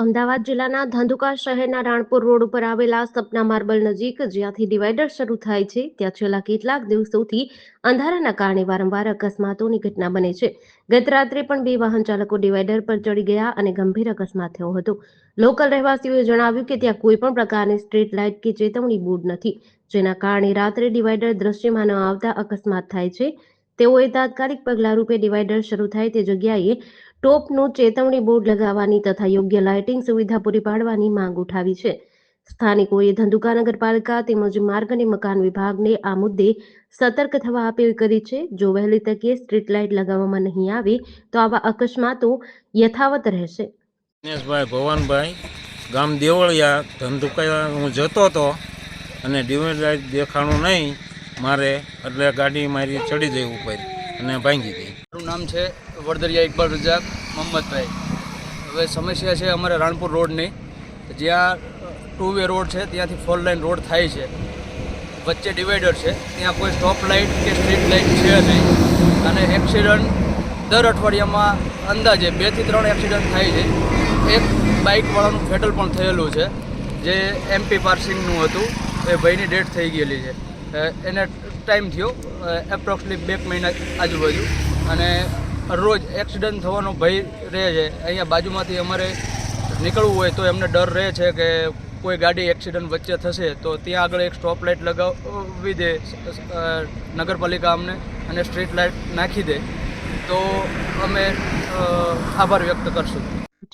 અમદાવાદ જિલ્લાના ધંધુકા શહેરના રાણપુર રોડ ઉપર આવેલા સપના માર્બલ નજીક, જ્યાંથી ડિવાઈડર શરૂ થાય છે, ત્યાં છેલ્લા કેટલાક દિવસોથી અંધારાના કારણે વારંવાર અકસ્માતોની ઘટના બને છે. ગત રાત્રે પણ બે વાહન ચાલકો ડિવાઈડર પર ચડી ગયા અને ગંભીર અકસ્માત થયો હતો. લોકલ રહેવાસીઓએ જણાવ્યું કે ત્યાં કોઈ પણ પ્રકારની સ્ટ્રીટ લાઇટ કે ચેતવણી બોર્ડ નથી, જેના કારણે રાત્રે ડિવાઈડર દ્રશ્યમાં ન આવતા અકસ્માત થાય છે. તેઓએ તાત્કાલિક પગલાં રૂપે ડિવાઈડર શરૂ થાય તે જગ્યાએ ટોપનું ચેતવણી બોર્ડ લગાવવાની તથા યોગ્ય લાઇટિંગ સુવિધા પૂરી પાડવાની માંગ ઉઠાવી છે. સ્થાનિકોએ ધંધુકા નગરપાલિકા તેમજ માર્ગ અને મકાન વિભાગને આ મુદ્દે સતર્ક થવા અપીલ કરી છે. જો વહેલી તકે સ્ટ્રીટ લાઇટ લગાવવામાં નહીં આવે, તો આવા અકસ્માતો યથાવત રહેશે. દિનેશભાઈ ભવાનભાઈ, ગામ દેવળિયા, ધંધુકા હું જતો હતો અને ડિવાઇડ લાઇટ દેખાણું નહીં મારે એટલે ગાડી મારી ચડી ગઈ ઉપર અને ભાંગી ગઈ. મારું નામ છે વડદરિયા ઇકબાલ રજાક મોહમ્મદભાઈ હવે સમસ્યા છે અમારે રાણપુર રોડની જ્યાં ટુ વે રોડ છે, ત્યાંથી ફોર લાઇન રોડ થાય છે. વચ્ચે ડિવાઈડર છે, ત્યાં કોઈ સ્ટોપ લાઇટ કે સ્ટ્રીટ લાઇટ છે નહીં. અને એક્સિડન્ટ દર અઠવાડિયામાં અંદાજે બેથી ત્રણ એક્સિડન્ટ થાય છે. એક બાઇકવાળાનું ફેટલ પણ થયેલું છે, જે એમપી પાર્સિંગનું હતું, એ ભાઈની ડેથ થઈ ગયેલી છે. એને ટાઈમ થયો એપ્રોક્સલી બે મહિના આજુબાજુ. અને રોજ એક્સિડન્ટ થવાનો ભય રહે છે. અહીંયા બાજુમાંથી અમારે નીકળવું હોય તો એમને ડર રહે છે કે કોઈ ગાડી એક્સિડન્ટ વચ્ચે થશે, તો ત્યાં આગળ એક સ્ટોપ લાઇટ લગાવી દે નગરપાલિકા અમને અને સ્ટ્રીટ લાઇટ નાખી દે. તો અમે આભાર વ્યક્ત કરશું.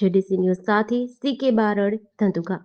જેડીસી ન્યૂઝ સાથે સીકે બારડ ધંધુકા.